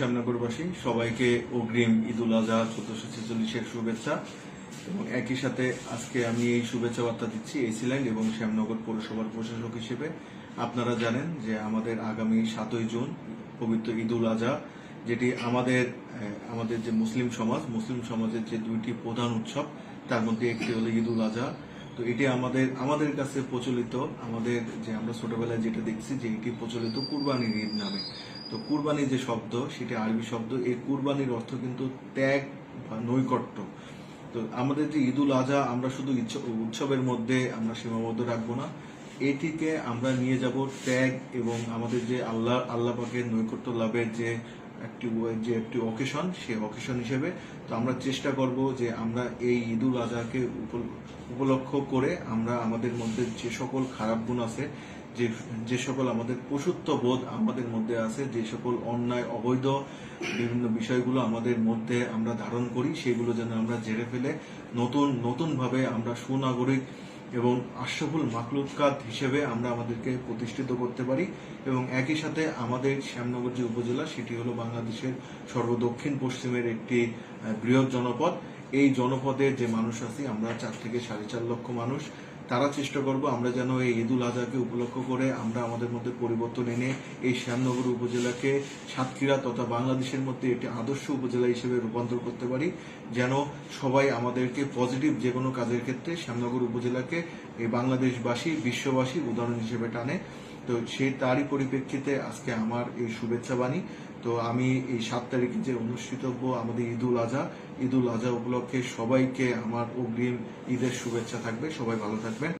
শ্যামনগরবাসী সবাইকে অগ্রিম ঈদুল আজহা, চোদ্দশো ছেচল্লিশের শুভেচ্ছা। এবং একই সাথে আজকে আমি এই শুভেচ্ছা বার্তা দিচ্ছি এসিল্যান্ড এবং শ্যামনগর পৌরসভার প্রশাসক হিসেবে। আপনারা জানেন যে আমাদের আগামী সাতই জুন পবিত্র ঈদুল আজহা, যেটি আমাদের আমাদের যে মুসলিম সমাজ, মুসলিম সমাজের যে দুইটি প্রধান উৎসব, তার মধ্যে একটি হলো ঈদুল আজহা। তো এটি আমাদের আমাদের কাছে প্রচলিত, আমাদের যে আমরা ছোটবেলায় যেটা দেখছি যে এটি প্রচলিত কুরবানির ঈদ নামে। তো কুরবানি যে শব্দ, সেটা আরবি শব্দ, এই কুরবানির অর্থ কিন্তু ত্যাগ বা নৈকট্য। তো আমাদের যে ঈদুল আজহা, আমরা শুধু উৎসবের মধ্যে আমরা সীমাবদ্ধ রাখব না, এটিকে আমরা নিয়ে যাব ত্যাগ এবং আমাদের যে আল্লাহ আল্লাহ পাকের নৈকট্য লাভের যে একটি যে একটি অকেশন সেই অকেশন হিসেবে তো আমরা চেষ্টা করব যে আমরা এই ঈদুল আজহাকে উপল- উপলক্ষ করে আমরা আমাদের মধ্যে যে সকল খারাপ গুণ আছে, যে যে সকল আমাদের পশুত্ব বোধ আমাদের মধ্যে আছে, যে সকল অন্যায়, অবৈধ বিভিন্ন বিষয়গুলো আমাদের মধ্যে আমরা ধারণ করি, সেগুলো যেন আমরা জেরে ফেলে নতুন, নতুনভাবে আমরা সুনাগরিক এবং আশরাফুল মাকলুকাত হিসেবে আমরা আমাদেরকে প্রতিষ্ঠিত করতে পারি এবং একই সাথে আমাদের শ্যামনগর যে উপজেলা, সেটি হলো বাংলাদেশের সর্বদক্ষিণ পশ্চিমের একটি বৃহৎ জনপদ। এই জনপদে যে মানুষ আছি, আমরা চার থেকে সাড়ে চার লক্ষ মানুষ। তারা চেষ্টা করব আমরা যেন এই ঈদুল আজহাকে উপলক্ষ করে আমরা আমাদের মধ্যে পরিবর্তন এনে এই শ্যামনগর উপজেলাকে সাতক্ষীরা তথা বাংলাদেশের মধ্যে একটি আদর্শ উপজেলা হিসেবে রূপান্তর করতে পারি। যেন সবাই আমাদেরকে পজিটিভ যে কোনো কাজের ক্ষেত্রে শ্যামনগর উপজেলাকে এই বাংলাদেশবাসী, বিশ্ববাসী উদাহরণ হিসেবে টানে। তো সে তারই পরিপ্রেক্ষিতে আজকে আমার এই শুভেচ্ছা বাণী। তো আমি এই সাত তারিখে যে অনুষ্ঠিতব্য আমাদের ঈদুল আজহা ঈদুল আজহা উপলক্ষে সবাইকে আমার অগ্রিম ঈদের শুভেচ্ছা থাকবে। সবাই ভালো থাকবেন।